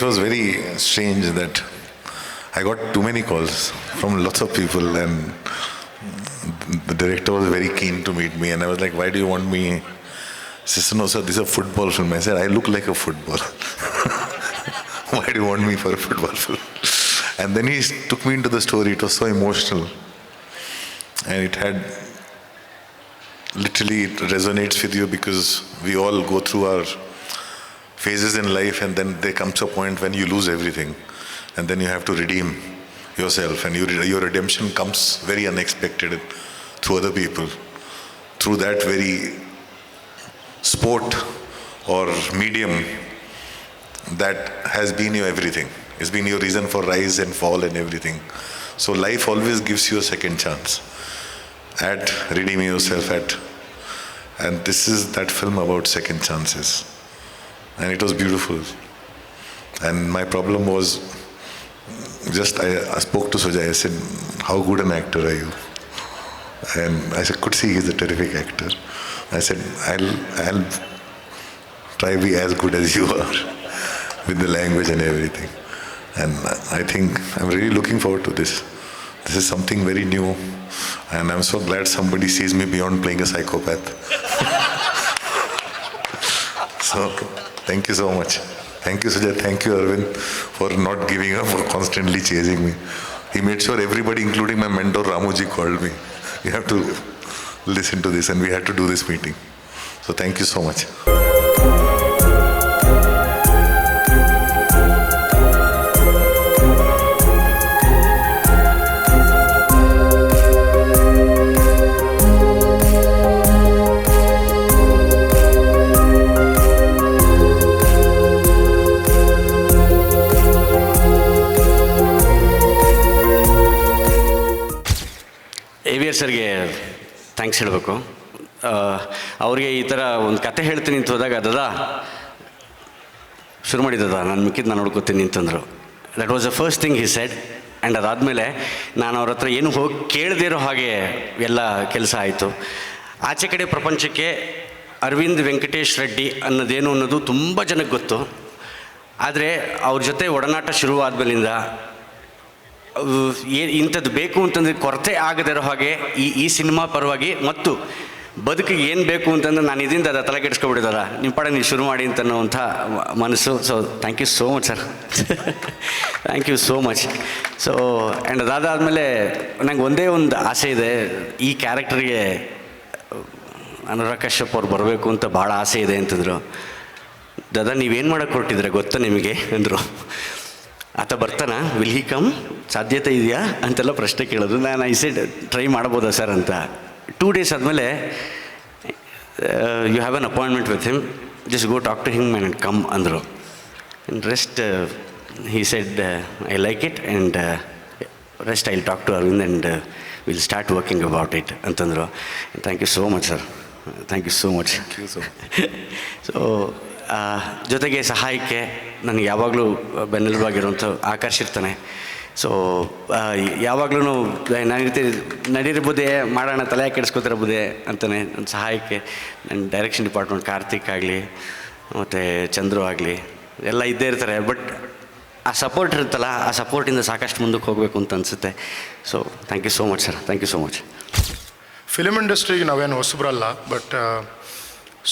Uh, strange that I got too many calls from lots of people, and the director was very keen to meet me. And I was like, "Why do you want me?" Said, "No, sir, this is a football film." I said, "I look like a football. Why do you want me for a football film?" And then he took me into the story. It was so emotional, and it had literally it resonates with you because we all go through our phases in life and then there comes a point when you lose everything and then you have to redeem yourself and your, your redemption comes very unexpected through other people through that very sport or medium that has been your everything. It's been your reason for rise and fall and everything. So life always gives you a second chance at redeeming yourself at and this is that film about second chances. And it was beautiful. And my problem was just I, I spoke to Sujay I said how good an actor are you? And I said could see he's a terrific actor I said I'll I'll try be as good as you are with the language and everything and I think I'm really looking forward to this this is something very new and I'm so glad somebody sees me beyond playing a psychopath so thank you so much. Thank you, Sujay. Thank you, Arvind, for not giving up, for constantly chasing me. He made sure everybody, including my mentor Ramuji, called me. You have to listen to this, and we had to do this meeting. So thank you so much. A V R ಸರ್ಗೆ thanks ಹೇಳಬೇಕು. ಅವ್ರಿಗೆ ಈ ಥರ ಒಂದು ಕತೆ ಹೇಳ್ತೀನಿ ಅಂತ ಹೋದಾಗ, ದದಾ, ಶುರು ಮಾಡಿದ್ದದ ನಾನು ಮಿಕ್ಕಿದ್ದು ನಾನು ನೋಡ್ಕೋತೀನಿ ಅಂತಂದರು. That was the first thing he said and ಅದಾದಮೇಲೆ ನಾನು ಅವ್ರ ಹತ್ರ ಏನು ಹೋಗಿ ಕೇಳದೇ ಇರೋ ಹಾಗೆ ಎಲ್ಲ ಕೆಲಸ ಆಯಿತು. ಆಚೆ ಕಡೆ ಪ್ರಪಂಚಕ್ಕೆ ಅರವಿಂದ್ ವೆಂಕಟೇಶ್ ರೆಡ್ಡಿ ಅನ್ನೋದೇನು ಅನ್ನೋದು ತುಂಬ ಜನಕ್ಕೆ ಗೊತ್ತು. ಆದರೆ ಅವ್ರ ಜೊತೆ ಒಡನಾಟ ಶುರುವಾದ್ಮೇಲಿಂದ ಏ ಇಂಥದ್ದು ಬೇಕು ಅಂತಂದರೆ ಕೊರತೆ ಆಗದಿರೋ ಹಾಗೆ ಈ ಈ ಸಿನಿಮಾ ಪರವಾಗಿ ಮತ್ತು ಬದುಕಿಗೆ ಏನು ಬೇಕು ಅಂತಂದ್ರೆ ನಾನು ಇದರಿಂದ ಅದ ತಲೆ ಕೆಡಿಸ್ಕೊಬಿಟ್ಟಿದ್ದಾರ ನಿಮ್ಮ ಪಡೆ ನೀವು ಶುರು ಮಾಡಿ ಅಂತ ಅನ್ನೋವಂಥ ಮನಸ್ಸು. So thank you so much sir thank you so much so and ಅದಾದಮೇಲೆ ನಂಗೆ ಒಂದೇ ಒಂದು ಆಸೆ ಇದೆ. ಈ ಕ್ಯಾರೆಕ್ಟರ್ಗೆ ಅನುರಾಗ್ ಕಶ್ಯಪ್ ಅವ್ರು ಬರಬೇಕು ಅಂತ ಭಾಳ ಆಸೆ ಇದೆ ಅಂತಂದರು. ದಾದಾ, ನೀವೇನು ಮಾಡೋಕ್ಕೆ ಹೊರಟಿದ್ರೆ ಗೊತ್ತಾ ನಿಮಗೆ? ಅಂದರು. ಆತ ಬರ್ತಾನ? ವಿಲ್ ಹಿ ಕಮ್ ಸಾಧ್ಯತೆ ಇದೆಯಾ? ಅಂತೆಲ್ಲ ಪ್ರಶ್ನೆ ಕೇಳೋದು. ನಾನು ಐ ಸೆಡ್ ಟ್ರೈ ಮಾಡ್ಬೋದಾ ಸರ್ ಅಂತ. ಟೂ ಡೇಸ್ ಆದಮೇಲೆ you have an appointment with him just go talk to him and come ಅಂದರು. Rest he said I like it and rest I talk to Aravind and will start working about it ಅಂತಂದರು. Thank you so much sir thank you so much so ಜೊತೆಗೆ ಸಹಾಯಕ್ಕೆ ನನಗೆ ಯಾವಾಗಲೂ ಬೆನ್ನೆಲುಬಾಗಿರುವಂಥ ಆಕರ್ಷಿರ್ತಾನೆ so ಯಾವಾಗಲೂ ನಾನು ರೀತಿ ನಡೀರ್ಬೋದೇ ಮಾಡೋಣ, ತಲೆ ಕೆಡಿಸ್ಕೊತಿರ್ಬೋದೇ ಅಂತಾನೆ ನನ್ನ ಸಹಾಯಕ್ಕೆ ನನ್ನ ಡೈರೆಕ್ಷನ್ ಡಿಪಾರ್ಟ್ಮೆಂಟ್ ಕಾರ್ತಿಕ್ ಆಗಲಿ, ಮತ್ತು ಚಂದ್ರು ಆಗಲಿ, ಎಲ್ಲ ಇದ್ದೇ ಇರ್ತಾರೆ. ಬಟ್ ಆ ಸಪೋರ್ಟ್ ಇರುತ್ತಲ್ಲ, ಆ ಸಪೋರ್ಟಿಂದ ಸಾಕಷ್ಟು ಮುಂದಕ್ಕೆ ಹೋಗಬೇಕು ಅಂತ ಅನಿಸುತ್ತೆ. So thank you so much sir thank you so much film ಇಂಡಸ್ಟ್ರಿಗೆ ನಾವೇನು ಹೊಸಬ್ರಲ್ಲ ಬಟ್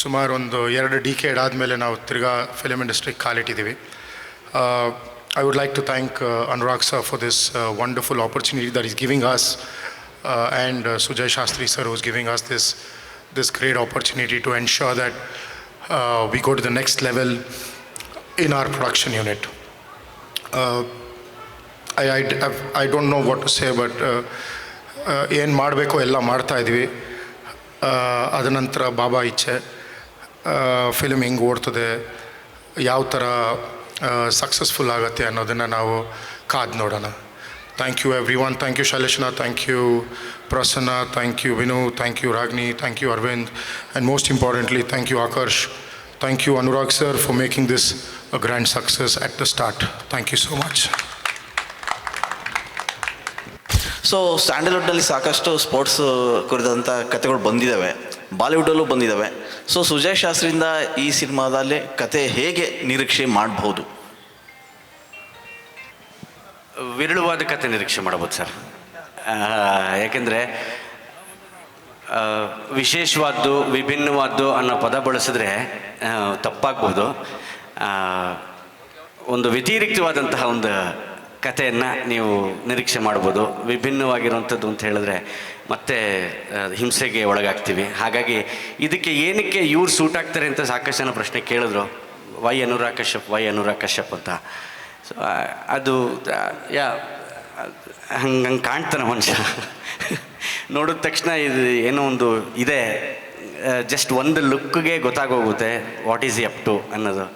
ಸುಮಾರು ಒಂದು ಎರಡು ಡಿಕೇಡ್ ಆದಮೇಲೆ ನಾವು ತಿರ್ಗಾ ಫಿಲಮ್ ಇಂಡಸ್ಟ್ರಿಗೆ ಕಾಲಿಟ್ಟಿದ್ದೀವಿ. I would like to thank Anurag sir for this wonderful opportunity that is giving us and Sujay Shastri sir was giving us this this great opportunity to ensure that we go to the next level in our production unit I I I don't know what to say but ಏನು ಮಾಡಬೇಕೋ ಎಲ್ಲ ಮಾಡ್ತಾ ಇದ್ವಿ. ಅದ ನಂತರ ಬಾಬಾ ಇಚ್ಛೆ. Film ಹೆಂಗೆ ಓಡ್ತದೆ, ಯಾವ ಥರ ಸಕ್ಸಸ್ಫುಲ್ ಆಗುತ್ತೆ ಅನ್ನೋದನ್ನು ನಾವು ಕಾದು ನೋಡೋಣ. Thank you everyone thank you ಶೈಲೇಶನ thank you Prasanna thank you Vinu thank you Ragini thank you Aravind and most importantly thank you Akarsh thank you Anurag sir for making this a grand success at the start thank you so much so ಸ್ಯಾಂಡಲ್ವುಡ್ನಲ್ಲಿ ಸಾಕಷ್ಟು sports ಕುರಿತಂಥ ಕಥೆಗಳು ಬಂದಿದ್ದಾವೆ ಬಾಲಿವುಡಲ್ಲೂ ಬಂದಿದ್ದಾವೆ so Sujay ಶಾಸ್ತ್ರಿಯಿಂದ ಈ ಸಿನಿಮಾದಲ್ಲಿ ಕತೆ ಹೇಗೆ ನಿರೀಕ್ಷೆ ಮಾಡಬಹುದು ವಿರಳವಾದ ಕತೆ ನಿರೀಕ್ಷೆ ಮಾಡ್ಬೋದು ಸರ್. ಯಾಕೆಂದರೆ ವಿಶೇಷವಾದ್ದು, ವಿಭಿನ್ನವಾದ್ದು ಅನ್ನೋ ಪದ ಬಳಸಿದ್ರೆ ತಪ್ಪಾಗ್ಬೋದು. ಒಂದು ವ್ಯತಿರಿಕ್ತವಾದಂತಹ ಒಂದು ಕಥೆಯನ್ನು ನೀವು ನಿರೀಕ್ಷೆ ಮಾಡ್ಬೋದು. ವಿಭಿನ್ನವಾಗಿರುವಂಥದ್ದು ಅಂತ ಹೇಳಿದ್ರೆ ಮತ್ತೆ ಹಿಂಸೆಗೆ ಒಳಗಾಗ್ತೀವಿ. ಹಾಗಾಗಿ ಇದಕ್ಕೆ ಏನಕ್ಕೆ ಇವ್ರು ಸೂಟ್ ಆಗ್ತಾರೆ ಅಂತ ಸಾಕಷ್ಟು ಜನ ಪ್ರಶ್ನೆ ಕೇಳಿದ್ರು. ವೈ ಅನುರಾಗ್ ಕಶ್ಯಪ್ ವೈ ಅನುರಾಗ್ ಕಶ್ಯಪ್ ಅಂತ ಸೊ ಅದು ಯಾ, ಹಂಗೆ ಹಂಗೆ ಕಾಣ್ತಾನೆ ಮನುಷ್ಯ. ನೋಡಿದ ತಕ್ಷಣ ಇದು ಏನೋ ಒಂದು ಇದೆ. ಜಸ್ಟ್ ಒಂದು ಲುಕ್ಗೆ ಗೊತ್ತಾಗೋಗುತ್ತೆ. ವಾಟ್ ಈಸ್ ಅಪ್ ಟು ಅನ್ನೋದು.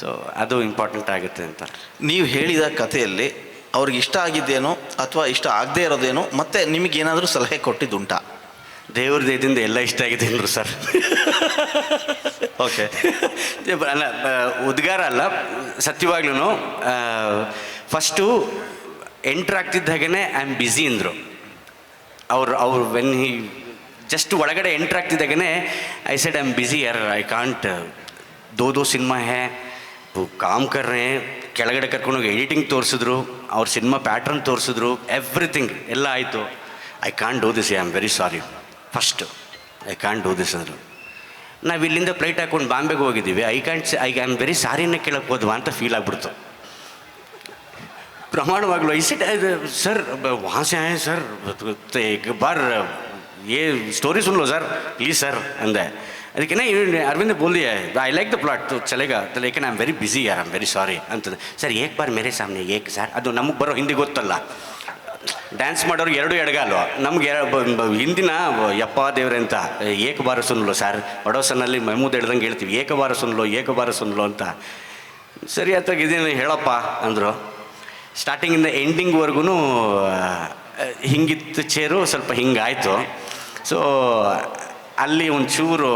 ಸೊ ಅದು ಇಂಪಾರ್ಟೆಂಟ್ ಆಗುತ್ತೆ ಅಂತ. ನೀವು ಹೇಳಿದ ಕಥೆಯಲ್ಲಿ ಅವ್ರಿಗೆ ಇಷ್ಟ ಆಗಿದ್ದೇನೋ ಅಥವಾ ಇಷ್ಟ ಆಗದೇ ಇರೋದೇನೋ ಮತ್ತೆ ನಿಮಗೇನಾದರೂ ಸಲಹೆ ಕೊಟ್ಟಿದ್ದುಂಟ? ದೇವ್ರ ದಯದಿಂದ ಎಲ್ಲ ಇಷ್ಟ ಆಗಿದೆ ಅಂದರು ಸರ್. ಓಕೆ. ಅಲ್ಲ ಉದ್ಗಾರ ಅಲ್ಲ ಸತ್ಯವಾಗ್ಲೂ ಫಸ್ಟು ಎಂಟ್ರ್ ಆಗ್ತಿದ್ದ ಹಾಗೇ ಐ ಆಮ್ ಬ್ಯುಸಿ ಅಂದರು. ಅವ್ರು ಅವ್ರು ವೆನ್ ಹಿ ಜಸ್ಟ್ ಒಳಗಡೆ entry ಆಗ್ತಿದ್ದಾಗೇ I said I am busy ಯಾರ್ ಐ ಕಾಂಟ್ ದೋ ದೋ ಸಿನಿಮಾ ಹೇ ಕಾಮ್ ಕರ್ರೆ ಕೆಳಗಡೆ ಕರ್ಕೊಂಡೋಗಿ ಎಡಿಟಿಂಗ್ ತೋರಿಸಿದ್ರು, ಅವ್ರ ಸಿನಿಮಾ ಪ್ಯಾಟ್ರನ್ ತೋರಿಸಿದ್ರು ಎವ್ರಿಥಿಂಗ್ ಎಲ್ಲ ಆಯಿತು. I can't do this I am very sorry first I can't do this ಅಂದರು. ನಾವು ಇಲ್ಲಿಂದ ಫ್ಲೈಟ್ ಹಾಕೊಂಡು ಬಾಂಬೆಗೆ ಹೋಗಿದ್ದೀವಿ. I can't I am very ಸಾರಿನ ಕೇಳಕ್ಕೆ ಹೋದ್ವಾ ಅಂತ ಫೀಲ್ ಆಗಿಬಿಡ್ತು. ಪ್ರಮಾಣವಾಗಲು ಐ ಸಿಟ್ ಸರ್ uh, ವಾಸೆ ಆಯ ಸರ್ ಬಾರ್ ಏ ಸ್ಟೋರಿ ಸುನ್ಲೋ ಸರ್ ಪ್ಲೀಸ್ ಸರ್ ಅಂದೆ. ಅದಕ್ಕೆ ಇವನು ಅರವಿಂದ್ ಬೋಲಿ I like the plot ಚಲೆಗ. Like I am very busy ಯಾರ್ ಆಮ್ ವೆರಿ ಸಾರಿ ಅಂತದ. ಸರ್, ಏಕ್ ಬಾರ್ ಮೇರೆ ಸಾಮ್ನೆ, ಏಕ್ ಸರ್? ಅದು ನಮಗೆ ಬರೋ ಹಿಂದಿ ಗೊತ್ತಲ್ಲ. ಡ್ಯಾನ್ಸ್ ಮಾಡೋರು ಎರಡು ಎಡಗಾಲು. ನಮ್ಗೆ ಹಿಂದಿನ ಯಪ್ಪ ದೇವ್ರೆ ಅಂತ, ಏಕ ಬಾರ ಸುನ್ಲು ಸರ್. ಒಡೋಸನಲ್ಲಿ ಮೆಮೂದ್ ಹೇಳ್ದಂಗೆ ಹೇಳ್ತೀವಿ. ಏಕಬಾರ ಸುನ್ಲು ಏಕಬಾರ ಸುನ್ಲು ಅಂತ. ಸರಿ, ಆತಾಗ ಇದೇನು ಹೇಳಪ್ಪ ಅಂದರು. ಸ್ಟಾರ್ಟಿಂಗಿಂದ ಎಂಡಿಂಗ್ವರೆಗೂ ಹಿಂಗಿತ್ತು, ಚೇರು ಸ್ವಲ್ಪ ಹಿಂಗಾಯಿತು. ಸೊ ಅಲ್ಲಿ ಒಂಚೂರು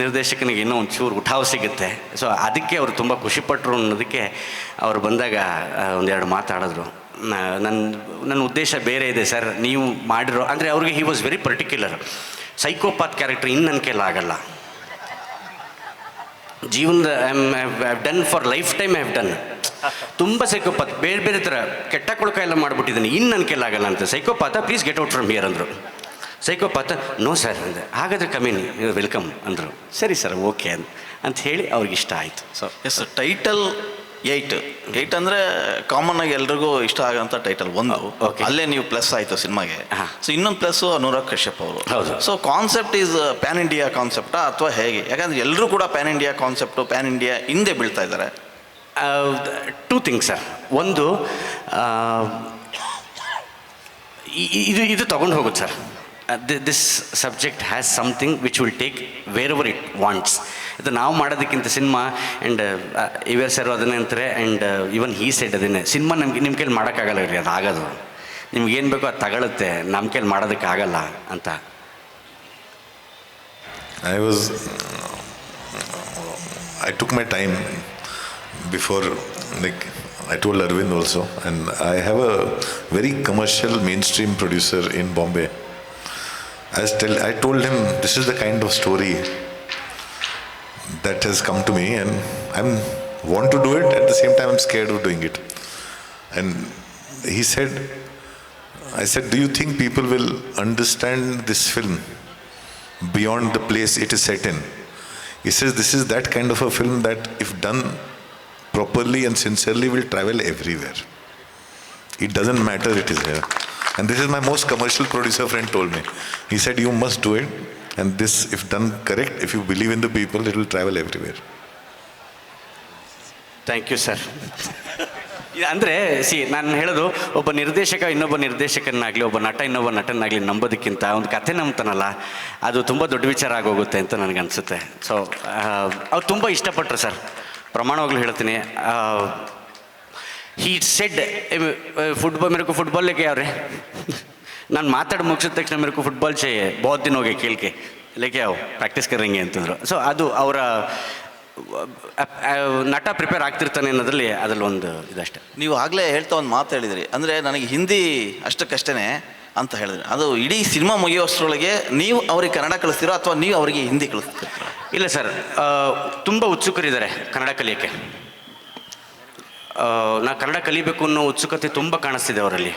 ನಿರ್ದೇಶಕನಿಗೆ ಇನ್ನೂ ಒಂಚೂರು ಉಠಾವ್ ಸಿಗುತ್ತೆ. ಸೊ ಅದಕ್ಕೆ ಅವರು ತುಂಬ ಖುಷಿಪಟ್ಟರು ಅನ್ನೋದಕ್ಕೆ ಅವರು ಬಂದಾಗ ಒಂದೆರಡು ಮಾತಾಡಿದ್ರು. ನನ್ನ ನನ್ನ ಉದ್ದೇಶ ಬೇರೆ ಇದೆ ಸರ್, ನೀವು ಮಾಡಿರೋ, ಅಂದರೆ ಅವ್ರಿಗೆ he was very particular psychopath character ಇನ್ನು ನನ್ನ ಕೈಲಿ ಆಗಲ್ಲ. ಜೀವನದ I done for lifetime have done ತುಂಬ ಸೈಕೋಪಾತ್ ಬೇರೆ ಬೇರೆ ಥರ ಕೆಟ್ಟ ಕೊಳಕ ಎಲ್ಲ ಮಾಡಿಬಿಟ್ಟಿದ್ದೀನಿ ಇನ್ನು ನನ್ನ ಕೈಲಾಗಲ್ಲ ಅಂತ. Psychopath please get out from here ಅಂದರು. ಸೈಕೋಪಾತ ನೋ ಸರ್ ಅಂದೆ ಹಾಗಾದರೆ ನೀವು ವೆಲ್ಕಮ್ ಅಂದರು. ಸರಿ ಸರ್ ಓಕೆ ಅಂತ ಅಂತ ಹೇಳಿ ಅವ್ರಿಗೆ ಇಷ್ಟ ಆಯಿತು. So S title eight eight ಅಂದರೆ ಕಾಮನ್ ಆಗಿ ಎಲ್ರಿಗೂ ಇಷ್ಟ ಆಗೋಂಥ ಟೈಟಲ್ ಒಂದು. ಓಕೆ ಅಲ್ಲೇ ನೀವು ಪ್ಲಸ್ ಆಯಿತು ಸಿನಿಮಾಗೆ. ಸೊ ಇನ್ನೊಂದು ಪ್ಲಸ್ ಅನುರಾಗ್ ಕಶ್ಯಪ್ ಅವರು. ಹೌದು. So concept is pan India ಕಾನ್ಸೆಪ್ಟಾ ಅಥವಾ ಹೇಗೆ? ಯಾಕಂದ್ರೆ ಎಲ್ಲರೂ ಕೂಡ pan India concept pan India ಹಿಂದೆ ಬೀಳ್ತಾ ಇದ್ದಾರೆ. ಟೂ ಥಿಂಗ್ಸ್ ಸರ್ ಒಂದು ಇದು ಇದು ತಗೊಂಡು ಹೋಗುತ್ತೆ sir this subject has something which will take wherever it wants ಇದು ನಾವು ಮಾಡೋದಕ್ಕಿಂತ ಸಿನಿಮಾ ಆ್ಯಂಡ್ ಇವೇರ್ ಸರ್ ಅದನ್ನೇ ಅಂತಾರೆ ಆ್ಯಂಡ್ ಇವನ್ ಹೀ ಸೆಟ್ ಅದನ್ನೇ. ಸಿನಿಮಾ ನಮ್ಗೆ ನಿಮ್ಮ ಕೈಲಿ ಮಾಡೋಕ್ಕಾಗಲ್ಲ ರೀ ಅದು ಆಗೋದು. ನಿಮ್ಗೆ ಏನು ಬೇಕೋ ಅದು ತಗೊಳುತ್ತೆ ನಮ್ಮ ಕೈಲಿ ಮಾಡೋದಕ್ಕಾಗಲ್ಲ ಅಂತ. I was, I took my time before, like I told Arvind also, and I have a very commercial mainstream producer in Bombay. I, was tell, I told him this is the kind of story that has come to me, and I'm want to do it at the same time I'm scared of doing it. And he said, I said, do you think people will understand this film? beyond the place it is set in. He says this is that kind of a film that, if done properly and sincerely, will travel everywhere. It doesn't matter it is here. And this is my most commercial producer friend told me. He said, You must do it. And this, if done correct, if you believe in the people, it will travel everywhere. Thank you sir ಅಂದರೆ see ನಾನು ಹೇಳೋದು ಒಬ್ಬ ನಿರ್ದೇಶಕ ಇನ್ನೊಬ್ಬ ನಿರ್ದೇಶಕನಾಗಲಿ ಒಬ್ಬ ನಟ ಇನ್ನೊಬ್ಬ ನಟನಾಗಲಿ ನಂಬೋದಕ್ಕಿಂತ ಒಂದು ಕಥೆ ನಂಬ್ತಾನಲ್ಲ ಅದು ತುಂಬ ದೊಡ್ಡ ವಿಚಾರ ಆಗೋಗುತ್ತೆ ಅಂತ ನನಗನ್ಸುತ್ತೆ ಸೊ ಅವ್ರು ತುಂಬ ಇಷ್ಟಪಟ್ಟರು ಸರ್ ಪ್ರಮಾಣವಾಗ್ಲೂ ಹೇಳ್ತೀನಿ ಹೀ ಸೆಡ್ ಫುಟ್ಬಾಲ್ ಮೇರೆಕು ಫುಟ್ಬಾಲ್ ಲೇಕೆ ಅವ್ರೆ ನಾನು ಮಾತಾಡಿ ಮುಗಿಸಿದ ತಕ್ಷಣ ಮೇರೆಕು ಫುಟ್ಬಾಲ್ ಚೇ ಬಹುತ್ ದಿನ ಹೋಗಿ ಕೇಳಿಕೆ. ಲೇಕೆ ಯಾವ ಪ್ರಾಕ್ಟೀಸ್ ಕರಂಗೆ ಅಂತಂದರು. ಸೊ ಅದು ಅವರ ನಟ ಪ್ರಿಪೇರ್ ಆಗ್ತಿರ್ತಾನೆ ಅನ್ನೋದ್ರಲ್ಲಿ ಅದ್ರಲ್ಲಿ ಒಂದು ಇದಷ್ಟೇ. ನೀವು ಆಗಲೇ ಹೇಳ್ತಾ ಒಂದು ಮಾತು ಹೇಳಿದ್ರಿ. ಅಂದರೆ ನನಗೆ ಹಿಂದಿ ಅಷ್ಟಕ್ಕಷ್ಟೇ ಅಂತ ಹೇಳಿದ್ರೆ. ಅದು ಇಡೀ ಸಿನಿಮಾ ಮುಗಿಯೋಷ್ಟರೊಳಗೆ ನೀವು ಅವ್ರಿಗೆ ಕನ್ನಡ ಕಲಿಸ್ತೀರೋ ಅಥವಾ ನೀವು ಅವರಿಗೆ ಹಿಂದಿ ಕಳಿಸ್ತೀರ? ಇಲ್ಲ ಸರ್ ತುಂಬ ಉತ್ಸುಕರಿದ್ದಾರೆ ಕನ್ನಡ ಕಲಿಯೋಕ್ಕೆ. ನಾ ಕನ್ನಡ ಕಲಿಬೇಕು ಅನ್ನೋ ಉತ್ಸುಕತೆ ತುಂಬ ಕಾಣಿಸ್ತಿದೆ ಅವರಲ್ಲಿ.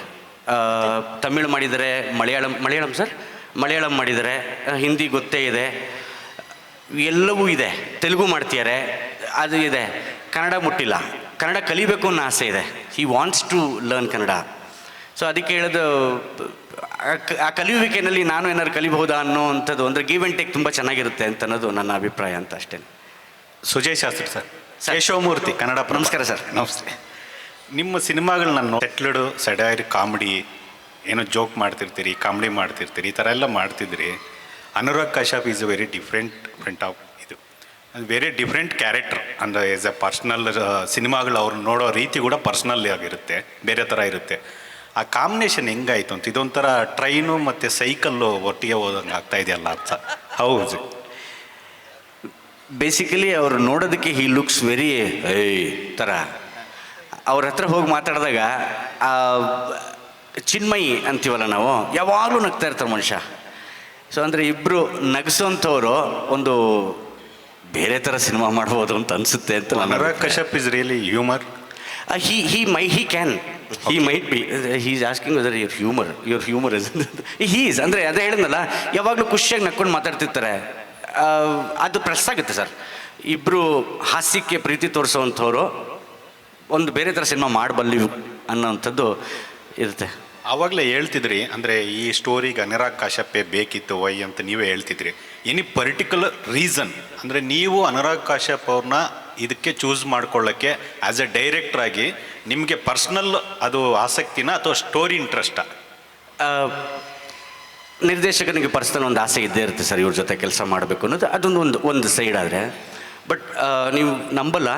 ತಮಿಳು ಮಾಡಿದರೆ ಮಲಯಾಳಂ ಮಲಯಾಳಂ ಸರ್? ಮಲಯಾಳಂ ಮಾಡಿದರೆ ಹಿಂದಿ ಗೊತ್ತೇ ಇದೆ. ಎಲ್ಲವೂ ಇದೆ. ತೆಲುಗು ಮಾಡ್ತಿದ್ದಾರೆ. ಅದು ಇದೆ. ಕನ್ನಡ ಮುಟ್ಟಿಲ್ಲ. ಕನ್ನಡ ಕಲಿಬೇಕು ಅನ್ನೋ ಆಸೆ ಇದೆ. He wants to learn Kannada. So ಅದಕ್ಕೆ ಹೇಳೋದು, ಆ ಕಲಿಯುವಿಕೆನಲ್ಲಿ ನಾನು ಏನಾದ್ರು ಕಲಿಬಹುದಾ ಅನ್ನೋವಂಥದ್ದು ಅಂದರೆ ಗೀವ್ ಆ್ಯಂಡ್ ಟೇಕ್ ತುಂಬ ಚೆನ್ನಾಗಿರುತ್ತೆ ಅಂತ ಅನ್ನೋದು ನನ್ನ ಅಭಿಪ್ರಾಯ ಅಂತ ಅಷ್ಟೇ. ಸುಜಯ್ ಶಾಸ್ತ್ರಿ ಸರ್. ಕೇಶವಮೂರ್ತಿ ಕನ್ನಡ. ನಮಸ್ಕಾರ ಸರ್. ನಮಸ್ತೆ. ನಿಮ್ಮ ಸಿನಿಮಾಗಳು ನಾನು ಸೆಟ್ಲಡು ಸೆಡೈರ್ ಕಾಮಿಡಿ, ಏನೋ ಜೋಕ್ ಮಾಡ್ತಿರ್ತೀರಿ, ಕಾಮಿಡಿ ಮಾಡ್ತಿರ್ತೀರಿ, ಈ ಥರ ಎಲ್ಲ ಮಾಡ್ತಿದ್ರಿ. Anurag Kashyap is a very different front of ಇದು. ವೆರಿ ಡಿಫ್ರೆಂಟ್ ಕ್ಯಾರೆಕ್ಟರ್ ಅಂದರೆ ಆಸ್ ಎ ಪರ್ಸ್ನಲ್ ಸಿನಿಮಾಗಳು ಅವ್ರು ನೋಡೋ ರೀತಿ ಕೂಡ ಪರ್ಸ್ನಲ್ ಆಗಿರುತ್ತೆ, ಬೇರೆ ಥರ ಇರುತ್ತೆ. ಆ ಕಾಂಬಿನೇಷನ್ ಹೆಂಗಾಯ್ತು ಅಂತ, ಇದೊಂಥರ ಟ್ರೈನು ಮತ್ತು ಸೈಕಲ್ಲು ಒಟ್ಟಿಗೆ ಹೋದಂಗೆ ಆಗ್ತಾ ಇದೆಯಲ್ಲ ಅಂತ. ಹೌದು. ಬೇಸಿಕಲಿ ಅವರು ನೋಡೋದಕ್ಕೆ ಹಿ ಲುಕ್ಸ್ ವೆರಿ ಏಯ್ ಥರ. ಅವ್ರ ಹತ್ರ ಹೋಗಿ ಮಾತಾಡಿದಾಗ ಆ ಚಿನ್ಮಯಿ ಅಂತೀವಲ್ಲ ನಾವು ಯಾವಾಗಲೂ ನಗ್ತಾ ಇರ್ತಾರೆ ಮನುಷ್ಯ. ಸೊ ಅಂದರೆ ಇಬ್ಬರು ನಗಿಸೋಂಥವ್ರು ಒಂದು ಬೇರೆ ಥರ ಸಿನಿಮಾ ಮಾಡ್ಬೋದು ಅಂತ ಅನಿಸುತ್ತೆ ಅಂತ ನನ್ನ Kashyap Kashyap is really humour he he my he can he might be he is asking whether your humour your humour is he is ಅಂದರೆ ಅದೇ ಹೇಳಿದ್ನಲ್ಲ ಯಾವಾಗಲೂ ಖುಷಿಯಾಗಿ ನಕ್ಕೊಂಡು ಮಾತಾಡ್ತಿರ್ತಾರೆ. ಅದು ಪ್ರೆಸ್ ಆಗುತ್ತೆ ಸರ್. ಇಬ್ಬರು ಹಾಸ್ಯಕ್ಕೆ ಪ್ರೀತಿ ತೋರಿಸೋವಂಥವ್ರು ಒಂದು ಬೇರೆ ಥರ ಸಿನಿಮಾ ಮಾಡಬಲ್ಲಿವು ಅನ್ನೋವಂಥದ್ದು ಇರುತ್ತೆ. ಆವಾಗಲೇ ಹೇಳ್ತಿದ್ರಿ ಅಂದರೆ ಈ ಸ್ಟೋರಿಗೆ ಅನುರಾಗ್ ಕಾಶ್ಯಪೇ ಬೇಕಿತ್ತು ವೈ ಅಂತ ನೀವೇ ಹೇಳ್ತಿದ್ರಿ. ಎನಿ ಪರ್ಟಿಕ್ಯುಲರ್ ರೀಸನ್ ಅಂದರೆ ನೀವು ಅನುರಾಗ್ ಕಾಶ್ಯಪ್ ಅವ್ರನ್ನ ಇದಕ್ಕೆ ಚೂಸ್ ಮಾಡ್ಕೊಳ್ಳೋಕ್ಕೆ ಆ್ಯಸ್ ಎ ಡೈರೆಕ್ಟರ್ ಆಗಿ ನಿಮಗೆ ಪರ್ಸ್ನಲ್ ಅದು ಆಸಕ್ತಿನ ಅಥವಾ ಸ್ಟೋರಿ ಇಂಟ್ರೆಸ್ಟಾ ನಿರ್ದೇಶಕನಿಗೆ ಪರ್ಸನಲ್ ಒಂದು ಆಸೆ ಇದ್ದೇ ಇರುತ್ತೆ ಸರ್ ಇವ್ರ ಜೊತೆ ಕೆಲಸ ಮಾಡಬೇಕು ಅನ್ನೋದು. ಅದೊಂದು ಒಂದು ಒಂದು ಸೈಡ್ ಆದರೆ. ಬಟ್ ನೀವು ನಂಬಲ್ಲ.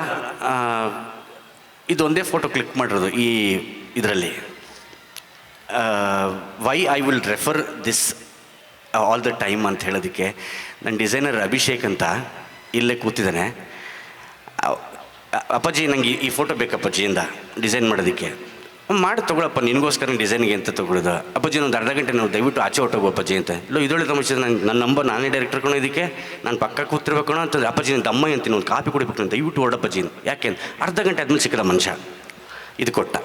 ಇದೊಂದೇ ಫೋಟೋ ಕ್ಲಿಕ್ ಮಾಡಿರೋದು ಈ ಇದರಲ್ಲಿ. Why I will refer this all the time ಅಂತ ಹೇಳೋದಕ್ಕೆ ನನ್ನ ಡಿಸೈನರ್ ಅಭಿಷೇಕ್ ಅಂತ ಇಲ್ಲೇ ಕೂತಿದ್ದಾನೆ. ಅಪ್ಪಾಜಿ ನನಗೆ ಈ ಫೋಟೋ ಬೇಕಪ್ಪಾಜಿಯಿಂದ ಡಿಸೈನ್ ಮಾಡೋದಕ್ಕೆ. ಮಾಡಿ ತೊಗೊಳಪ್ಪ, ನಿನಗೋಸ್ಕರ ಡಿಸೈನ್ಗೆ ಅಂತ ತಗೊಳ್ಳೋದು ಅಪ್ಪಾಜಿ ಒಂದು ಅರ್ಧ ಗಂಟೆ ನಾವು ದಯವಿಟ್ಟು ಆಚೆ ಹೊಟ್ಟೋಗು ಅಪ್ಪಾಜಿ ಅಂತ. ಇಲ್ಲ ಇದೊಳ್ಳೆ ತಮಾಷೆ ನನ್ನ ನನ್ನ ನಂಬರ್ ನಾನೇ ಡೈರೆಕ್ಟರ್ ಕಣೋ ಇದಕ್ಕೆ. ನಾನು ಪಕ್ಕ ಕೂತಿರ್ಬೇಕು ಅಂತ ಅಪ್ಪಾಜಿ ನನ್ನ ದಮ್ಮ ಅಂತೀನಿ, ಒಂದು ಕಾಪಿ ಕುಡಿಬೇಕು ನಾನು ದಯವಿಟ್ಟು ಹೊರಡಪ್ಪಾಜಿ ಯಾಕೆ ಅರ್ಧ ಗಂಟೆ ಆದ್ಮೇಲೆ ಸಿಕ್ಕದ ಮನುಷ್ಯ. ಇದು ಕೊಟ್ಟ.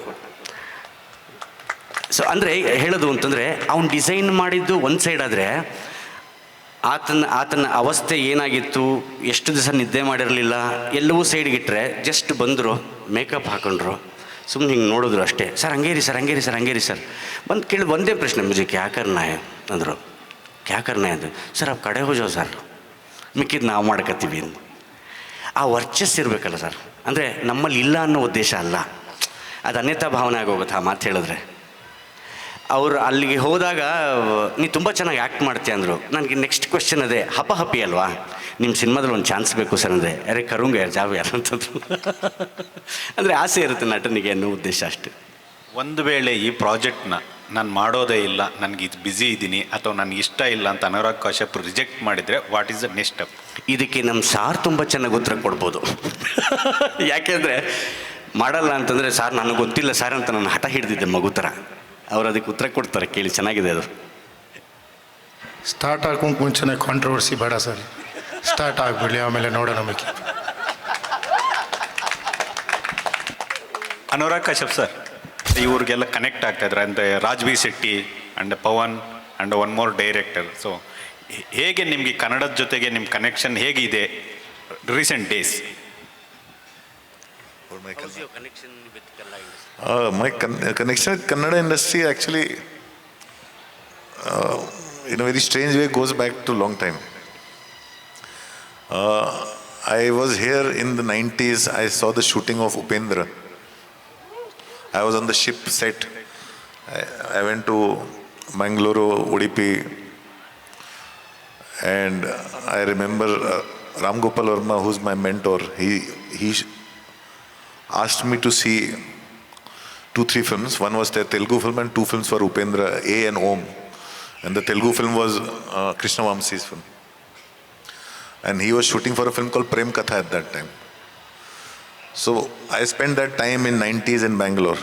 ಸೊ ಅಂದರೆ, ಹೇಳೋದು ಅಂತಂದರೆ, ಅವ್ನು ಡಿಸೈನ್ ಮಾಡಿದ್ದು ಒಂದು ಸೈಡ್ ಆದರೆ, ಆತನ ಆತನ ಅವಸ್ಥೆ ಏನಾಗಿತ್ತು, ಎಷ್ಟು ದಿವಸ ನಿದ್ದೆ ಮಾಡಿರಲಿಲ್ಲ, ಎಲ್ಲವೂ ಸೈಡ್ಗಿಟ್ರೆ ಜಸ್ಟ್ ಬಂದರು ಮೇಕಪ್ ಹಾಕೊಂಡ್ರು. ಸುಮ್ಮನೆ ಹಿಂಗೆ ನೋಡಿದ್ರು ಅಷ್ಟೇ, ಸರ್, ಹಂಗೇರಿ ಸರ್ ಹಂಗೇರಿ ಸರ್ ಹಂಗೇರಿ, ಸರ್. ಬಂದು ಕೇಳಿ ಒಂದೇ ಪ್ರಶ್ನೆ ಮ್ಯೂಸಿಕ್ ಕ್ಯಾ ಕರ್ನ ಹೈ ಅಂದರು ಕರ್ನ ಹೈ ಸರ್, ಅವು ಕಡೆ ಹೋಜೋ, ಸರ್. ಮಿಕ್ಕಿದ್ದು ನಾವು ಮಾಡ್ಕತ್ತೀವಿ ಅಂದು. ಆ ವರ್ಚಸ್ ಇರಬೇಕಲ್ಲ, ಸರ್. ಅಂದರೆ ನಮ್ಮಲ್ಲಿ ಇಲ್ಲ ಅನ್ನೋ ಉದ್ದೇಶ ಅಲ್ಲ. ಅದು ಅನ್ಯತಾ ಭಾವನೆ ಆಗೋಗುತ್ತೆ ಆ ಮಾತು ಹೇಳಿದ್ರೆ. ಅವ್ರು ಅಲ್ಲಿಗೆ ಹೋದಾಗ ನೀ ತುಂಬ ಚೆನ್ನಾಗಿ ಆ್ಯಕ್ಟ್ ಮಾಡ್ತೀಯ ಅಂದರು. ನನಗೆ ನೆಕ್ಸ್ಟ್ ಕ್ವೆಶನ್ ಅದೇ ಹಪ ಹಪಿ ಅಲ್ವಾ? ನಿಮ್ಮ ಸಿನಿಮಾದಲ್ಲಿ ಒಂದು ಚಾನ್ಸ್ ಬೇಕು ಸರ್ ಅಂದರೆ. ಅರೆ ಕರುಂಗ ಯಾರು ಜಾಬ್ ಯಾರು ಅಂತಂದ್ರು. ಅಂದರೆ ಆಸೆ ಇರುತ್ತೆ ನಟನಿಗೆ ಅನ್ನೋ ಉದ್ದೇಶ ಅಷ್ಟೇ. ಒಂದು ವೇಳೆ ಈ ಪ್ರಾಜೆಕ್ಟ್ನ ನಾನು ಮಾಡೋದೇ ಇಲ್ಲ ನನಗೆ ಇದು ಬ್ಯುಸಿ ಇದ್ದೀನಿ ಅಥವಾ ನನಗೆ ಇಷ್ಟ ಇಲ್ಲ ಅಂತ ಅನುರಾಗ್ ಕಾಶ್ಯಪ್ ರಿಜೆಕ್ಟ್ ಮಾಡಿದರೆ what is the next step ಇದಕ್ಕೆ ನಮ್ಮ ಸಾರ್ ತುಂಬ ಚೆನ್ನಾಗಿ ಉತ್ತರ ಕೊಡ್ಬೋದು. ಯಾಕೆಂದರೆ ಮಾಡಲ್ಲ ಅಂತಂದರೆ ಸಾರ್ ನನಗೆ ಗೊತ್ತಿಲ್ಲ ಸರ್ ಅಂತ ನಾನು ಹಠ ಹಿಡಿದಿದ್ದೆ ಮಗು ಥರ. ಅವ್ರು ಅದಕ್ಕೆ ಉತ್ತರ ಕೊಡ್ತಾರೆ ಕೇಳಿ ಚೆನ್ನಾಗಿದೆ ಅದು. ಸ್ಟಾರ್ಟ್ ಆಗೋಕೆ ಮುಂಚೆನೇ ಕಾಂಟ್ರವರ್ಸಿ ಬೇಡ ಸರ್. ಸ್ಟಾರ್ಟ್ ಆಗಿಬಿಡಲಿ ಆಮೇಲೆ ನೋಡೋಣ ನಮಗೆ ಅನುರಾಗ್ ಕಶ್ಯಪ್ ಸರ್ ಇವ್ರಿಗೆಲ್ಲ ಕನೆಕ್ಟ್ ಆಗ್ತಾ ಇದ್ದಾರೆ ಅಂದರೆ Rajvi Shetty and Pavan and one more director so ಹೇಗೆ ನಿಮಗೆ ಕನ್ನಡದ ಜೊತೆಗೆ ನಿಮ್ಮ ಕನೆಕ್ಷನ್ ಹೇಗಿದೆ recent days Uh, my con- connection with Kannada industry actually, uh, in a very strange way, goes back to long time. Uh, I was here in the 90s. I saw the shooting of Upendra. I was on the ship set. I, I went to Mangaluru, Udupi, and I remember uh, Ram Gopal Verma, who's my mentor. He he asked me to see two, three films. One was their Telugu film and two films for Upendra, A and Om. And the Telugu film was uh, Krishna Vamsi's film. and he was shooting for a film called Prem Katha at that time. So I spent that time in 90s in Bangalore.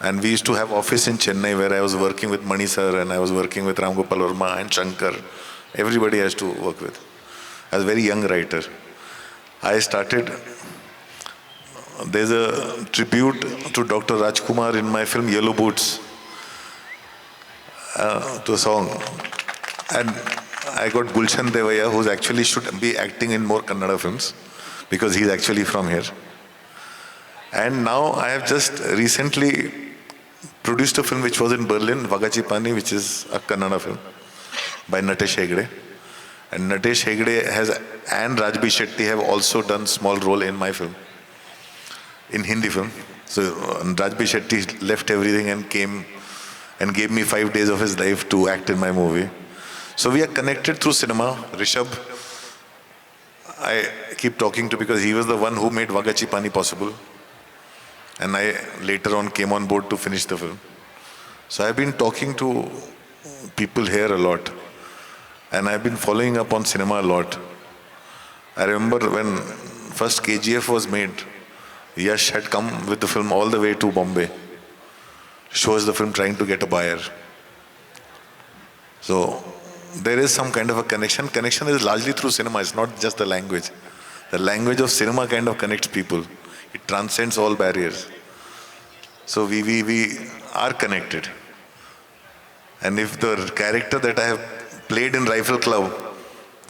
And we used to have office in Chennai where I was working with Mani sir and I was working with Ram Gopal Verma and Shankar. Everybody has to work with. I was a very young writer. I started, there's a tribute to Dr. Rajkumar in my film Yellow Boots, uh, to a song. And I got Gulshan Devaya, who's actually should be acting in more Kannada films because he's actually from here. And now I have just recently produced a film which was in Berlin, Vagachi Pani, which is a Kannada film by Natesh Hegde. And Natesh Hegde has and Rajbi Shetty have also done small role in my film, in Hindi film. So Rajbi Shetty left everything and came and gave me five days of his life to act in my movie. So we are connected through cinema. Rishabh, I keep talking to because he was the one who made Vagachi Pani possible. And I later on came on board to finish the film. So I've been talking to people here a lot. And I've been following up on cinema a lot. I remember when first KGF was made, Yash had come with the film all the way to Bombay. Shows the film trying to get a buyer. So there is some kind of a connection. Connection is largely through cinema, it's not just the language. The language of cinema kind of connects people, it transcends all barriers. So we, we, we are connected. And if the character that I have played in Rifle Club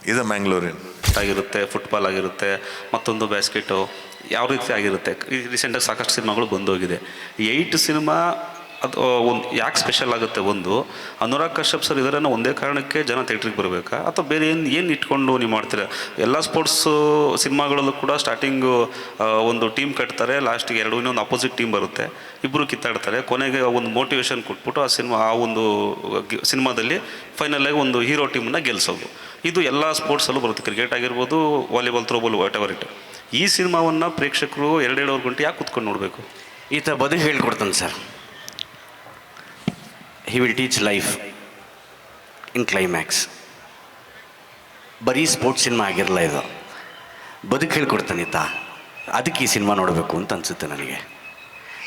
is a Mangalorean, ಆಗಿರುತ್ತೆ football ಆಗಿರುತ್ತೆ, ಮತ್ತೊಂದು basket ಯಾವ ರೀತಿ ಆಗಿರುತ್ತೆ. ಈ ರೀಸೆಂಟಾಗಿ ಸಾಕಷ್ಟು ಸಿನಿಮಾಗಳು ಬಂದೋಗಿದೆ. ಏಯ್ಟ್ ಸಿನಿಮಾ ಅದು ಒಂದು ಯಾಕೆ ಸ್ಪೆಷಲ್ ಆಗುತ್ತೆ ಒಂದು, ಅನುರಾಗ್ ಕಶ್ಯಪ್ ಸರ್ ಇದರ ಒಂದೇ ಕಾರಣಕ್ಕೆ ಜನ ಥಿಯೇಟ್ರಿಗೆ ಬರಬೇಕಾ? ಅಥವಾ ಬೇರೆ ಏನು ಏನು ಇಟ್ಕೊಂಡು ನೀವು ಮಾಡ್ತೀರಾ? ಎಲ್ಲ ಸ್ಪೋರ್ಟ್ಸು ಸಿನಿಮಾಗಳಲ್ಲೂ ಕೂಡ ಸ್ಟಾರ್ಟಿಂಗು ಒಂದು ಟೀಮ್ ಕಟ್ತಾರೆ ಲಾಸ್ಟಿಗೆ ಎರಡು ಇನ್ನೊಂದು ಅಪೋಸಿಟ್ ಟೀಮ್ ಬರುತ್ತೆ. ಇಬ್ಬರು ಕಿತ್ತಾಡ್ತಾರೆ. ಕೊನೆಗೆ ಒಂದು ಮೋಟಿವೇಶನ್ ಕೊಟ್ಬಿಟ್ಟು ಆ ಸಿನಿಮಾ, ಆ ಒಂದು ಸಿನಿಮಾದಲ್ಲಿ ಫೈನಲಾಗಿ ಒಂದು ಹೀರೋ ಟೀಮನ್ನ ಗೆಲ್ಲಿಸೋದು ಇದು ಎಲ್ಲ ಸ್ಪೋರ್ಟ್ಸಲ್ಲೂ ಬರುತ್ತೆ. ಕ್ರಿಕೆಟ್ ಆಗಿರ್ಬೋದು volleyball throwball whatever it ಈ ಸಿನಿಮಾವನ್ನು ಪ್ರೇಕ್ಷಕರು ಎರಡೆರಡು ಗಂಟೆ ಯಾಕೆ ಕುತ್ಕೊಂಡು ನೋಡಬೇಕು? ಈತ ಬದು ಹೇಳ್ಕೊಡ್ತಾನೆ sir he will teach life in climax ಬರೀ ಸ್ಪೋರ್ಟ್ಸ್ ಸಿನಿಮಾ ಆಗಿರಲ್ಲ ಇದು. ಬದುಕು ಹೇಳ್ಕೊಡ್ತಾನೆ ತಾ ಅದಕ್ಕೆ ಈ ಸಿನಿಮಾ ನೋಡಬೇಕು ಅಂತ ಅನಿಸುತ್ತೆ ನನಗೆ.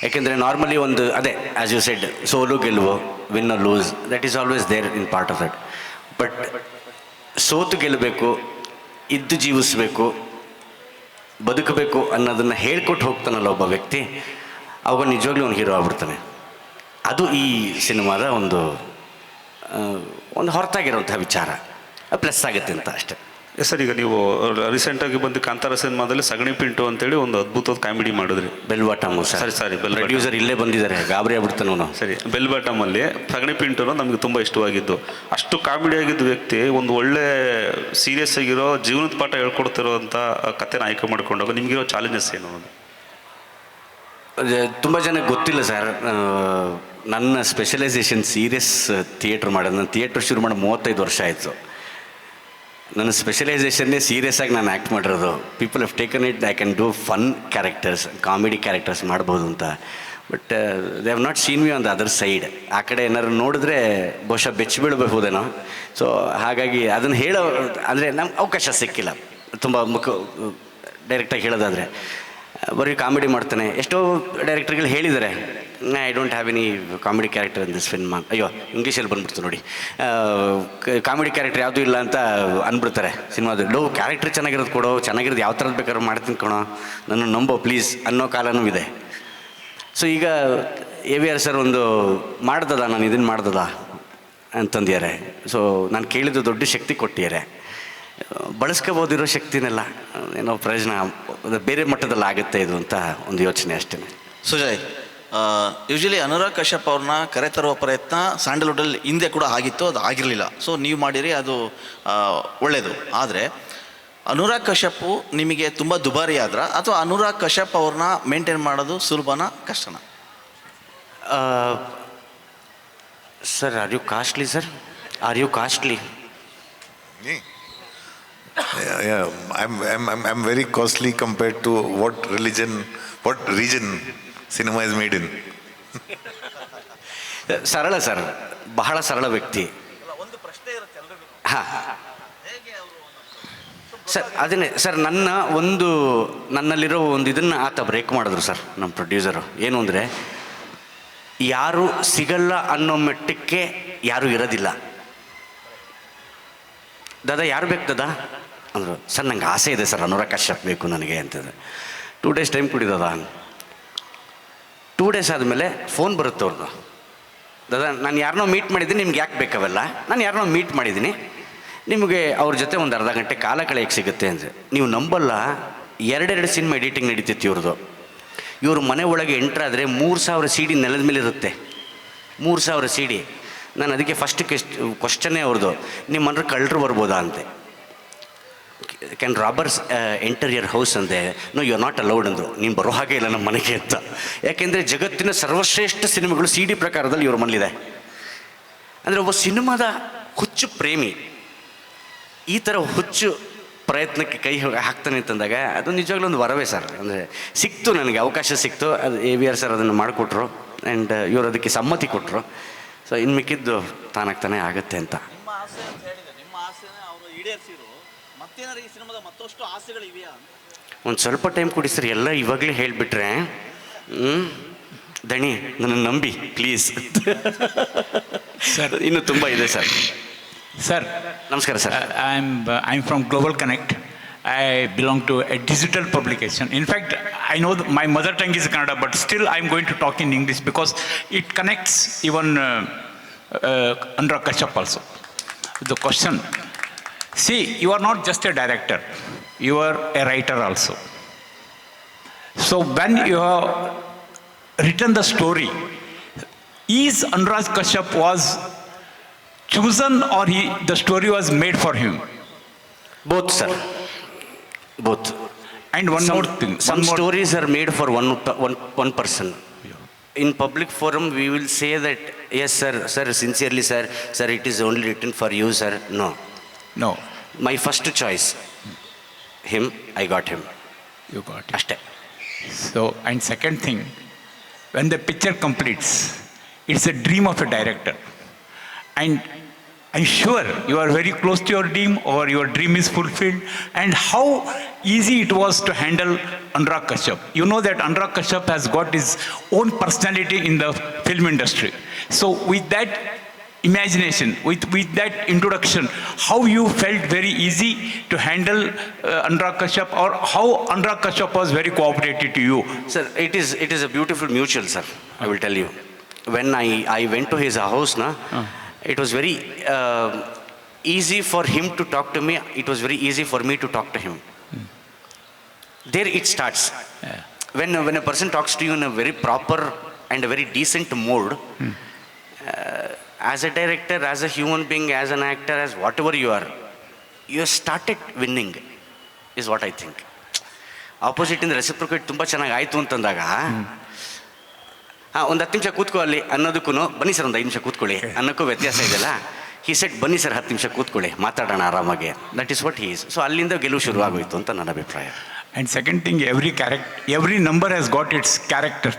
ಯಾಕೆಂದರೆ ನಾರ್ಮಲಿ ಒಂದು, ಅದೇ ಆ್ಯಸ್ ಯು ಸೆಡ್ ಸೋಲು ಗೆಲುವು win lose that is always there in part of that but ಸೋತು ಗೆಲ್ಲಬೇಕು, ಇದ್ದು ಜೀವಿಸಬೇಕು, ಬದುಕಬೇಕು ಅನ್ನೋದನ್ನು ಹೇಳ್ಕೊಟ್ಟು ಹೋಗ್ತಾನಲ್ಲ ಒಬ್ಬ ವ್ಯಕ್ತಿ, ಅವಾಗ ನಿಜವಾಗ್ಲೂ ಒಂದು ಹೀರೋ ಆಗ್ಬಿಡ್ತಾನೆ. ಅದು ಈ ಸಿನಿಮಾದ ಒಂದು ಒಂದು ಹೊರತಾಗಿರುವಂಥ ವಿಚಾರ. ಪ್ಲಸ್ ಆಗುತ್ತೆ ಅಂತ ಅಷ್ಟೇ. ಸರ್ ಈಗ ನೀವು ರೀಸೆಂಟಾಗಿ ಬಂದು ಕಾಂತಾರ ಸಿನಿಮಾದಲ್ಲಿ ಸಗಣಿ ಪಿಂಟು ಅಂತೇಳಿ ಒಂದು ಅದ್ಭುತವಾದ ಕಾಮಿಡಿ ಮಾಡಿದ್ರಿ. Bell bottom sir. ಸರಿ, ಸರಿ, ಬೆಲ್. ಪ್ರೊಡ್ಯೂಸರ್ ಇಲ್ಲೇ ಬಂದಿದ್ದಾರೆ ಗಾಬರಿ ಆಗ್ಬಿಡ್ತಾನೆ ಅವನು. ಸರಿ ಬೆಲ್ ಬಾಟಮಲ್ಲಿ ಸಗಣಿ ಪಿಂಟು ನಮಗೆ ತುಂಬ ಇಷ್ಟವಾಗಿದ್ದು. ಅಷ್ಟು ಕಾಮಿಡಿ ಆಗಿದ್ದ ವ್ಯಕ್ತಿ ಒಂದು ಒಳ್ಳೆ ಸೀರಿಯಸ್ ಆಗಿರೋ ಜೀವನದ ಪಾಠ ಹೇಳ್ಕೊಡ್ತಿರೋಂಥ ಕಥೆನ ಆಯ್ಕೆ ಮಾಡ್ಕೊಂಡಾಗ ನಿಮಗಿರೋ ಚಾಲೆಂಜಸ್ ಏನು ಅಂತ ತುಂಬ ಜನಕ್ಕೆ ಗೊತ್ತಿಲ್ಲ ಸರ್. ನನ್ನ ಸ್ಪೆಷಲೈಸೇಷನ್ ಸೀರಿಯಸ್ ಥಿಯೇಟ್ರ್ ಮಾಡೋದು. ನಾನು ಥಿಯೇಟ್ರ್ ಶುರು ಮಾಡಿ ಮೂವತ್ತೈದು ವರ್ಷ ಆಯಿತು. ನನ್ನ ಸ್ಪೆಷಲೈಸೇಷನ್ನೇ ಸೀರಿಯಸ್ ಆಗಿ ನಾನು ಆ್ಯಕ್ಟ್ ಮಾಡಿರೋದು. People have taken it I can do fun characters comedy characters ಮಾಡ್ಬೋದು ಅಂತ. But they have not seen me on the other side ಆ ಕಡೆ ಏನಾದ್ರು ನೋಡಿದ್ರೆ ಬಹುಶಃ ಬೆಚ್ಚಿ ಬೀಳಬಹುದೇನೋ. ಸೊ ಹಾಗಾಗಿ ಅದನ್ನು ಹೇಳೋ, ಅಂದರೆ ನಮ್ಗೆ ಅವಕಾಶ ಸಿಕ್ಕಿಲ್ಲ. ತುಂಬ ಮುಖ ಡೈರೆಕ್ಟಾಗಿ ಹೇಳೋದಾದರೆ. ಬರೀ ಕಾಮಿಡಿ ಮಾಡ್ತಾನೆ. ಎಷ್ಟೋ ಡೈರೆಕ್ಟರ್ಗಳು ಹೇಳಿದ್ದಾರೆ I don't have any comedy character in this film ಅಯ್ಯೋ ಇಂಗ್ಲೀಷಲ್ಲಿ ಬಂದ್ಬಿಡ್ತು ನೋಡಿ. ಕಾಮಿಡಿ ಕ್ಯಾರೆಕ್ಟರ್ ಯಾವುದೂ ಇಲ್ಲ ಅಂತ ಅಂದ್ಬಿಡ್ತಾರೆ ಸಿನಿಮಾದು. ಲೋ ಕ್ಯಾರೆಕ್ಟರ್ ಚೆನ್ನಾಗಿರೋದು ಕೊಡೋ, ಚೆನ್ನಾಗಿರೋದು ಯಾವ ಥರದ್ದು ಬೇಕಾದ್ರೂ ಮಾಡ್ತೀನಿ ಕಣೋ. ನನ್ನ ನಂಬೋ ಪ್ಲೀಸ್ ಅನ್ನೋ ಕಾಲನೂ ಇದೆ. ಸೊ ಈಗ ಎ ವಿ ಆರ್ ಸರ್ ಒಂದು, ಮಾಡ್ದದ, ನಾನು ಇದನ್ನು ಮಾಡ್ದದ? ಅಂತಂದಿದ್ದಾರೆ. ಸೊ ನಾನು ಕೇಳಿದ್ದು ದೊಡ್ಡ ಶಕ್ತಿ ಕೊಟ್ಟಿದ್ದಾರೆ. ಬಳಸ್ಕೋಬೋದಿರೋ ಶಕ್ತಿನೆಲ್ಲ ಏನೋ ಪ್ರಯೋಜನ ಬೇರೆ ಮಟ್ಟದಲ್ಲಿ ಆಗುತ್ತೆ ಇದು ಅಂತ ಒಂದು ಯೋಚನೆ ಅಷ್ಟೇ. ಸುಜಯ್ ಯೂಶಲಿ ಅನುರಾಗ್ ಕಶ್ಯಪ್ ಅವ್ರನ್ನ ಕರೆತರುವ ಪ್ರಯತ್ನ ಸ್ಯಾಂಡಲ್ವುಡಲ್ಲಿ ಹಿಂದೆ ಕೂಡ ಆಗಿತ್ತು ಅದು ಆಗಿರಲಿಲ್ಲ. ಸೊ ನೀವು ಮಾಡಿರಿ ಅದು ಒಳ್ಳೆಯದು ಆದರೆ ಅನುರಾಗ್ ಕಶ್ಯಪ್ ನಿಮಗೆ ತುಂಬ ದುಬಾರಿ ಆದ್ರ ಅಥವಾ ಅನುರಾಗ್ ಕಶ್ಯಪ್ ಅವ್ರನ್ನ ಮೇಂಟೈನ್ ಮಾಡೋದು ಸುಲಭನ ಕಷ್ಟನ? Sir are you costly sir are you costly? Yeah, yeah. I'm, I'm, I'm, I'm very costly compared to what religion, what region cinema is made in. ಸರಳ ಸರ್ ಬಹಳ ಸರಳ ವ್ಯಕ್ತಿ. ಹಾಂ. ಸರ್ ಅದನ್ನೇ ಸರ್ ನನ್ನ ಒಂದು ನನ್ನಲ್ಲಿರೋ ಒಂದು ಇದನ್ನು ಆತ ಬ್ರೇಕ್ ಮಾಡಿದ್ರು ಸರ್ ನಮ್ಮ ಪ್ರೊಡ್ಯೂಸರು ಏನು ಅಂದರೆ ಯಾರು ಸಿಗಲ್ಲ ಅನ್ನೋ ಮಟ್ಟಕ್ಕೆ ಯಾರು ಇರೋದಿಲ್ಲ. ದಾದಾ ಯಾರು ಬೇಕು ದಾದಾ? ಅಂದರು, ಸರ್, ನಂಗೆ ಆಸೆ ಇದೆ ಸರ್ ಅನುರಾಗ್ ಕಶ್ಯಪ್ ಬೇಕು ನನಗೆ, ಅಂತಂದರೆ. ಟೂ ಡೇಸ್ ಟೈಮ್ ಕುಡಿದದ. ದಾದಾ ಟೂ ಡೇಸ್ ಆದಮೇಲೆ ಫೋನ್ ಬರುತ್ತೆ ಅವ್ರದ್ದು ದಾದಾ, ನಾನು ಯಾರನ್ನೋ ಮೀಟ್ ಮಾಡಿದ್ದೀನಿ, ನಿಮ್ಗೆ ಯಾಕೆ ಬೇಕವೆಲ್ಲ? ನಾನು ಯಾರನ್ನೋ ಮೀಟ್ ಮಾಡಿದ್ದೀನಿ. ನಿಮಗೆ ಅವ್ರ ಜೊತೆ ಒಂದು ಅರ್ಧ ಗಂಟೆ ಕಾಲ ಕಳೆಯಕ್ಕೆ ಸಿಗುತ್ತೆ, ಅಂದರೆ. ನೀವು ನಂಬಲ್ಲ, ಎರಡೆರಡು ಸಿನಿಮಾ ಎಡಿಟಿಂಗ್ ನಡೀತಿತ್ತು ಇವ್ರದ್ದು ಇವ್ರ ಮನೆ ಒಳಗೆ ಎಂಟ್ರಾದರೆ ಮೂರು ಸಾವಿರ ಸಿ ಡಿ ನೆಲದ ಮೇಲೆ ಇರುತ್ತೆ. ಮೂರು ಸಾವಿರ ಸಿ ಡಿ ನಾನು ಅದಕ್ಕೆ ಫಸ್ಟ್ ಕೆಸ್ಟ್ ಕ್ವಶನ್ನೇ ಅವ್ರದ್ದು ನಿಮ್ಮ ಮನೆ ಕಳ್ಳರು ಬರ್ಬೋದಾ? ಅಂತೆ can robbers enter your house ಅಂದೆ no you are not allowed ಅಂದರು. ನೀನು ಬರೋ ಹಾಗೆ ಇಲ್ಲ ನಮ್ಮ ಮನೆಗೆ ಅಂತ. ಯಾಕೆಂದರೆ ಜಗತ್ತಿನ ಸರ್ವಶ್ರೇಷ್ಠ ಸಿನಿಮಾಗಳು ಸಿ ಡಿ ಪ್ರಕಾರದಲ್ಲಿ ಇವ್ರ ಮನೇಲಿದೆ. ಅಂದರೆ ಒಬ್ಬ ಸಿನಿಮಾದ ಹುಚ್ಚು ಪ್ರೇಮಿ, ಈ ಥರ ಹುಚ್ಚು ಪ್ರಯತ್ನಕ್ಕೆ ಕೈ ಹಾಕ್ತಾನೆ ಅಂತಂದಾಗ ಅದು ನಿಜವಾಗ್ಲೂ ಒಂದು ವರವೇ ಸರ್. ಅಂದರೆ ಸಿಕ್ತು ನನಗೆ, ಅವಕಾಶ ಸಿಕ್ತು. ಅದು ಎ ವಿ ಆರ್ ಸರ್ ಅದನ್ನು ಮಾಡಿಕೊಟ್ರು. ಆ್ಯಂಡ್ ಇವರು ಅದಕ್ಕೆ ಸಮ್ಮತಿ ಕೊಟ್ಟರು ಸೊ ಇನ್ನು ಮಿಕ್ಕಿದ್ದು ತಾನಾಗ್ತಾನೆ ಆಗುತ್ತೆ ಅಂತ ಹೇಳಿದೆ ನಿಮ್ಮ ಆಸೆನೇ ಅವರು ಈಡೇರಿಸಿರು ಈ ಸಿನಿಮಾದ ಮತ್ತಷ್ಟು ಒಂದು ಸ್ವಲ್ಪ ಟೈಮ್ ಕೊಡಿ ಸರ್ ಎಲ್ಲ ಇವಾಗಲೇ ಹೇಳಿಬಿಟ್ರೆ ಹ್ಞೂ ದಣಿ ನನ್ನ ನಂಬಿ ಪ್ಲೀಸ್ ಸರ್. ಇನ್ನೂ ತುಂಬ ಇದೆ ಸರ್. ಸರ್ ನಮಸ್ಕಾರ sir. I am I am from global connect I belong to a digital publication in fact I know my mother tongue is Kannada but still I am going to talk in English because it connects even ಅಂಡ್ರ Kashyap also the question See, you are not just a director, you are a writer also. So when you have written the story, is Anurag Kashyap was chosen or he, the story was made for him? Both, sir. Both. And one some, more thing. Some more stories are made for one, one, one person. Yeah. In public forum, we will say that, yes, sir, sir, sincerely, sir, sir, it is only written for you, sir. No. No, My first choice, him, I got him. you got it. ಅಷ್ಟೇ So, and second thing, when the picture completes, it's a dream of a director. And I'm sure you are very close to your dream or your dream is fulfilled. And how easy it was to handle Anurag Kashyap. You know that Anurag Kashyap has got his own personality in the film industry. So with that imagination, with, with that introduction, how you felt very easy to handle uh, Anurag Kashyap or how Anurag Kashyap was very cooperative to you? Sir, it is, it is a beautiful mutual, sir, I will tell you. When I, I went to his house, na, it was very uh, easy for him to talk to me. It was very easy for me to talk to him. There it starts. Yeah. When, when a person talks to you in a very proper and a very decent mode, uh, as a director, as a human being, as an actor, as whatever you are, you started winning, is what I think. ಆಪೋಸಿಟಿಂದ reciprocate ತುಂಬ ಚೆನ್ನಾಗಿ ಆಯಿತು ಅಂತಂದಾಗ ಹಾಂ ಒಂದು ಹತ್ತು ನಿಮಿಷ ಕೂತ್ಕೋ ಅಲ್ಲಿ ಅನ್ನೋದಕ್ಕೂ ಬನ್ನಿ ಸರ್ ಒಂದು ಐದು ನಿಮಿಷ ಕೂತ್ಕೊಳ್ಳಿ ಅನ್ನೋಕ್ಕೂ ವ್ಯತ್ಯಾಸ ಇದೆಯಲ್ಲ ಈ ಸೆಟ್ ಬನ್ನಿ ಸರ್ ಹತ್ತು ನಿಮಿಷ ಕೂತ್ಕೊಳ್ಳಿ ಮಾತಾಡೋಣ ಆರಾಮಾಗಿ that is what he's so ಅಲ್ಲಿಂದ ಗೆಲುವು ಶುರುವಾಗೋಯ್ತು ಅಂತ ನನ್ನ ಅಭಿಪ್ರಾಯ And second thing, every character, every number has got its character,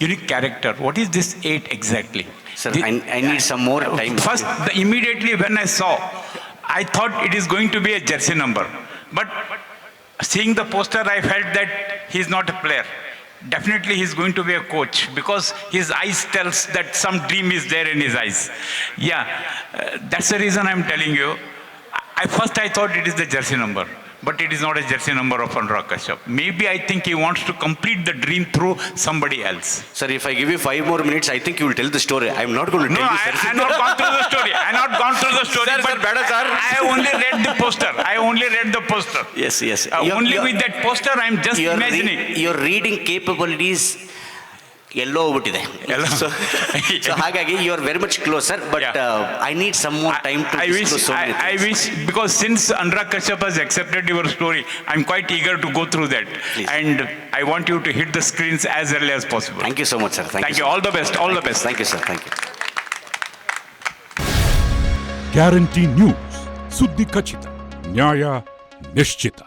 unique character. What is this eight exactly? Sir, The- I- I need some more time. First, the, immediately when I saw, I thought it is going to be a jersey number. But seeing the poster, I felt that he is not a player. Definitely he is going to be a coach because his eyes tells that some dream is there in his eyes. Yeah, uh, that's the reason I'm telling you. I, first I thought it is the jersey number, but it is not a jersey number of Anurag Kashyap. Maybe I think he wants to complete the dream through somebody else. Sir, if I give you five more minutes, I think you will tell the story. I'm not going to no, tell you, I, have I not gone through the story. I have not gone through the story. Sir, but sir, better, sir. I, I only read the poster. I only read the poster. Yes, yes. Uh, you're, only you're, with that poster, I'm just you're imagining. Re- your reading capabilities ಎಲ್ಲೋ ಹೋಗ್ಬಿಟ್ಟಿದೆ. ಹಾಗಾಗಿ you are very much closer but I need some more time to I wish I wish because since Anurag Kashyap has accepted your story I am quite eager to go through that and I want you to hit the screens as early as possible thank you so much sir thank you all the best all the best thank you sir thank you guarantee news ಸುದ್ದಿ ಖಚಿತ ನ್ಯಾಯ ನಿಶ್ಚಿತ